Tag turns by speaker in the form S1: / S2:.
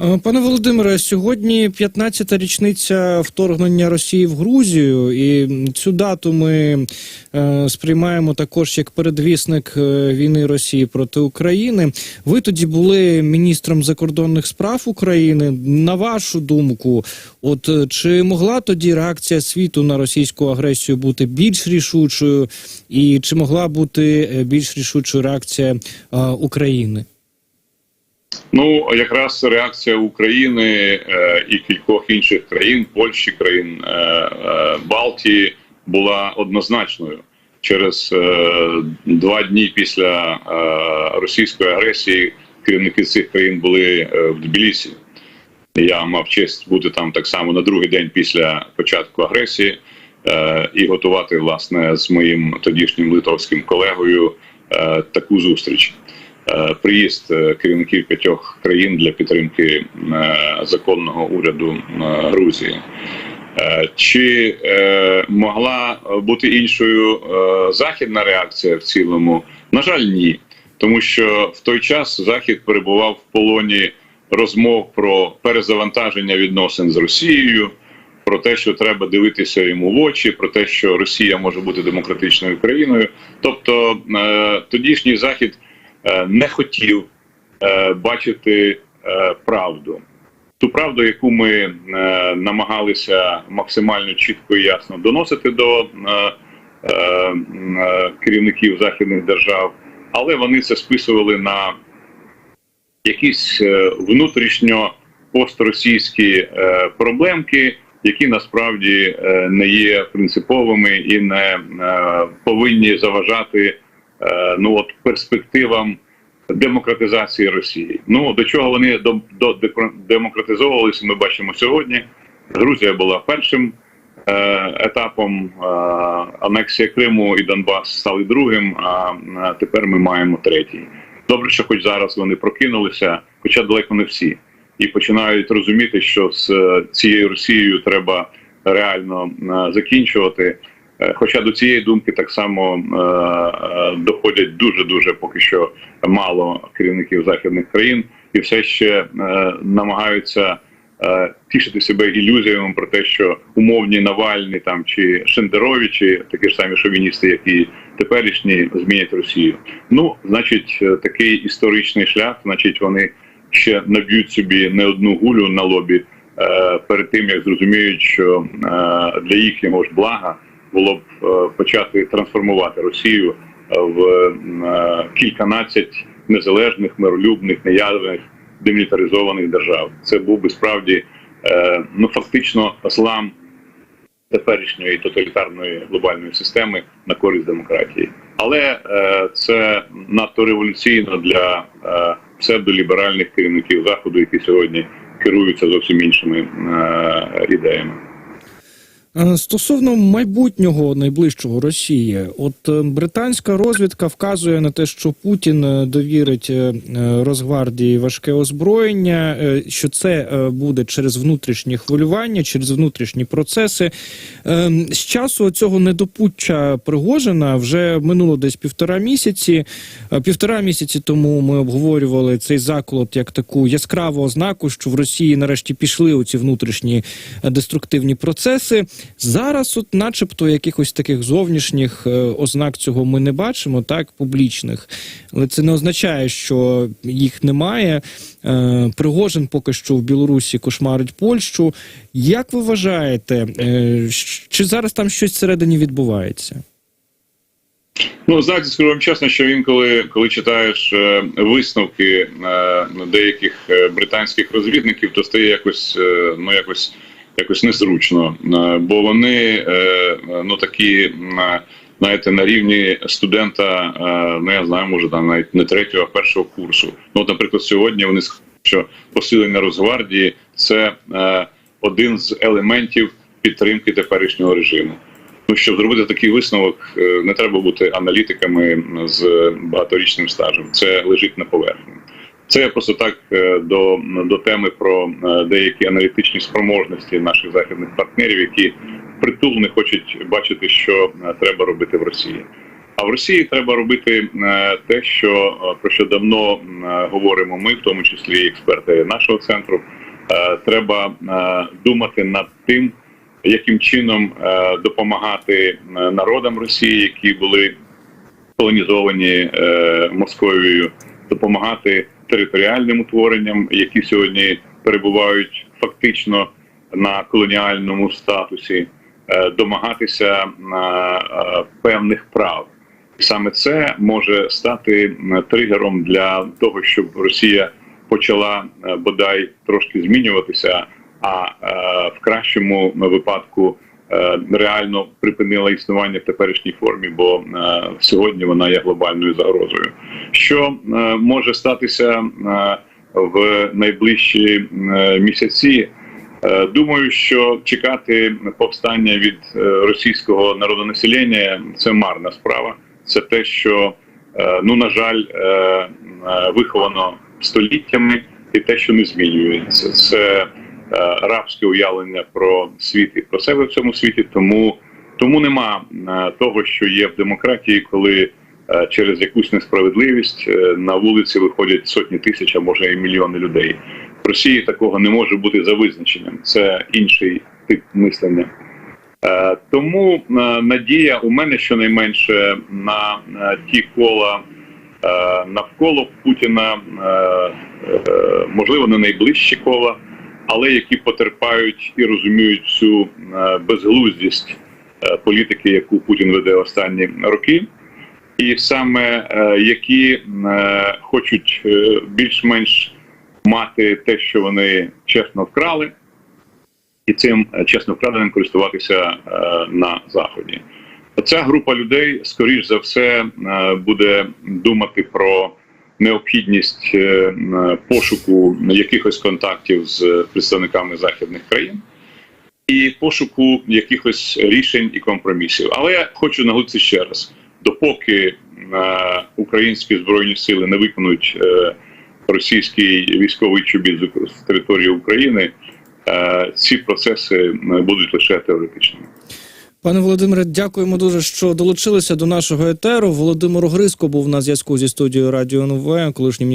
S1: Е, Пане Володимире, сьогодні 15-та річниця вторгнення Росії в Грузію, і цю дату ми е, сприймаємо також як передвісник е, війни Росії проти України. Ви тоді були міністром закордонних справ України. На вашу думку, от е, чи могла тоді реакція світу на російську агресію бути більш рішучою, і чи могла бути більш рішучою реакція е, України?
S2: Ну якраз реакція України е, і кількох інших країн, Польщі, країн е, е, Балтії, була однозначною. Через два дні після російської агресії керівники цих країн були в Тбілісі. Я мав честь бути там так само на другий день після початку агресії і готувати власне з моїм тодішнім литовським колегою таку зустріч. Е, Приїзд е, керівників п'ятьох країн для підтримки е, законного уряду Грузії. Чи могла бути іншою західна реакція в цілому? На жаль, ні. Тому що в той час Захід перебував в полоні розмов про перезавантаження відносин з Росією, про те, що треба дивитися йому в очі, про те, що Росія може бути демократичною країною. Тобто тодішній захід не хотів е, бачити е, правду. Ту правду, яку ми е, намагалися максимально чітко і ясно доносити до е, е, е, керівників західних держав, але вони це списували на якісь е, внутрішньо постросійські е, проблемки, які насправді е, не є принциповими і не е, повинні заважати е, ну от перспективам демократизації Росії. Ну до чого вони до, до демократизовувалися, ми бачимо сьогодні. Грузія була першим е, етапом, е, анексія Криму і Донбас стали другим. А е, тепер ми маємо третій. Добре, що хоч зараз вони прокинулися, хоча далеко не всі, і починають розуміти, що з е, цією Росією треба реально е, закінчувати. Е, Хоча до цієї думки так само е, е, доходять дуже дуже поки що мало керівників західних країн, і все ще намагаються тішити себе ілюзіями про те, що умовні Навальні там чи Шендерові, чи такі ж самі шовіністи, як і теперішні, змінять Росію. Ну, значить, такий історичний шлях, значить, вони ще наб'ють собі не одну гулю на лобі перед тим, як зрозуміють, що для їхнього ж блага було б е, почати трансформувати Росію е, в е, кільканадцять незалежних, миролюбних, неядерних, демілітаризованих держав. Це був би справді ну фактично злам теперішньої тоталітарної глобальної системи на користь демократії. Але це надто революційно для псевдоліберальних керівників заходу, які сьогодні керуються зовсім іншими ідеями.
S1: Е, Стосовно майбутнього найближчого Росії, от е, британська розвідка вказує на те, що Путін е, довірить Росгвардії важке озброєння, що це буде через внутрішні хвилювання, через внутрішні процеси. З часу цього недопуччя Пригожина вже минуло десь півтора місяці. Півтора місяці тому ми обговорювали цей заколот як таку яскраву ознаку, що в Росії нарешті пішли оці внутрішні деструктивні процеси. Зараз, от, начебто, якихось таких зовнішніх е, ознак цього ми не бачимо, так публічних, але це не означає, що їх немає. Е, Пригожин поки що в Білорусі кошмарить Польщу. Як ви вважаєте, е, чи зараз там щось всередині відбувається?
S2: Ну, знаєте, скажу вам чесно, що інколи, коли читаєш е, висновки е, деяких британських розвідників, то стає якось, е, ну якось, якось незручно, Е, бо вони е, ну такі. е, Знаєте, на рівні студента, ну я знаю, може там навіть не третього, а першого курсу. Ну, от, наприклад, сьогодні вони сказали, що посилення Росгвардії це один з елементів підтримки теперішнього режиму. Ну, щоб зробити такий висновок, не треба бути аналітиками з багаторічним стажем. Це лежить на поверхні. Це я просто так е, до, до теми про е, деякі аналітичні спроможності наших західних партнерів, які притул не хочуть бачити, що е, треба робити в Росії. А в Росії треба робити те, що про що давно говоримо ми, в тому числі експерти нашого центру. Треба думати над тим, яким чином допомагати народам Росії, які були колонізовані Московією, допомагати територіальним утворенням, які сьогодні перебувають фактично на колоніальному статусі, е, домагатися е, певних прав. І саме це може стати тригером для того, щоб Росія почала е, бодай трошки змінюватися, а е, в кращому випадку е, реально припинила існування в теперішній формі, бо е, сьогодні вона є глобальною загрозою. Що е, може статися е, в найближчі е, місяці? Е, Думаю, що чекати повстання від е, російського народонаселення це марна справа. Це те, що е, ну на жаль, е, е, виховано століттями, і те, що не змінюється, це е, рабське уявлення про світ і про себе в цьому світі. Тому тому нема е, того, що є в демократії, коли е, через якусь несправедливість е, на вулиці виходять сотні тисяч, а може і мільйони людей. В Росії такого не може бути за визначенням. Це інший тип мислення. Е, Тому е, надія у мене щонайменше на е, ті кола е, навколо Путіна, е, е, можливо, не найближчі кола, але які потерпають і розуміють цю е, безглуздість е, політики, яку Путін веде останні роки, і саме е, які хочуть більш-менш мати те, що вони чесно вкрали і цим чесно вкраденим користуватися на заході. Ця група людей, скоріш за все, буде думати про необхідність е, пошуку якихось контактів з представниками західних країн і пошуку якихось рішень і компромісів. Але я хочу наголосити ще раз: допоки е, українські збройні сили не виконують е, російський військовий чобіт з- території України, ці процеси будуть лише теоретичними.
S1: Пане Володимире, дякуємо дуже, що долучилися до нашого етеру. Володимир Гриско був на зв'язку зі студією Радіо НВ, колишній